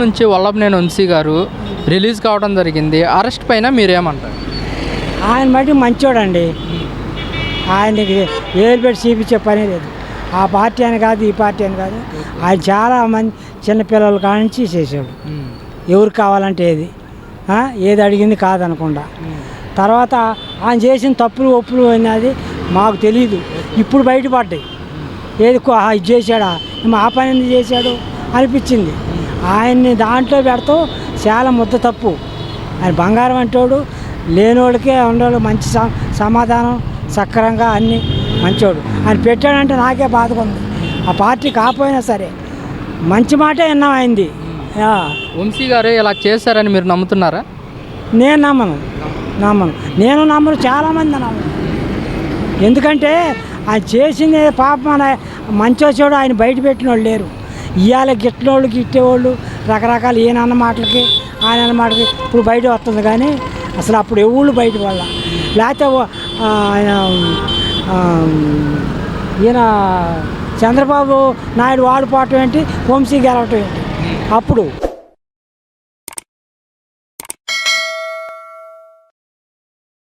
నుంచి వల్లభనేని వంశీ గారు రిలీజ్ కావడం జరిగింది. అరెస్ట్ పైన మీరేమంటారు? ఆయన మట్టి మంచోడండి. ఆయనకి ఏలు పెట్టి చూపించే పని లేదు. ఆ పార్టీ అని కాదు ఈ పార్టీ అని కాదు. ఆయన చాలా మంది చిన్నపిల్లల కానించి చేసాడు ఎవరు కావాలంటే ఏది? ఏది అడిగింది కాదనకుండా. తర్వాత ఆయన చేసిన తప్పులు ఒప్పులు అనేది మాకు తెలియదు ఇప్పుడు బయటపడ్డాయి. ఏది ఇది చేశాడా? మా ఆ పని ఎందుకు చేశాడు? అనిపించింది. ఆయన్ని దాంట్లో పెడతాం చాలా ముద్ద తప్పు. ఆయన బంగారం అంటోడు లేనోడికే ఉండోడు మంచి సమాధానం సక్రంగా అన్ని మంచోడు. ఆయన పెట్టాడంటే నాకే బాధగా ఉంది. ఆ పార్టీ కాకపోయినా సరే మంచి మాటే విన్నాం అయింది వంశీ గారు ఇలా చేశారని మీరు నమ్ముతున్నారా? నేను నమ్మను. నమ్మను. నేను నమ్మను చాలామంది నమ్మను. ఎందుకంటే ఆయన చేసింది పాపం మన మంచో చెడు ఆయన బయట పెట్టిన వాళ్ళు లేరు. ఇవాళ గిట్టినోళ్ళకి ఇట్టేవాళ్ళు రకరకాల ఈయన మాటలకి ఆయన అన్న ఇప్పుడు బయట వస్తుంది కానీ అసలు అప్పుడు ఎవళ్ళు బయట వల్ల లేకపోతే ఆయన ఈయన చంద్రబాబు నాయుడు వాడిపోవటం ఏంటి? వంశీ గెలవటం ఏంటి? అప్పుడు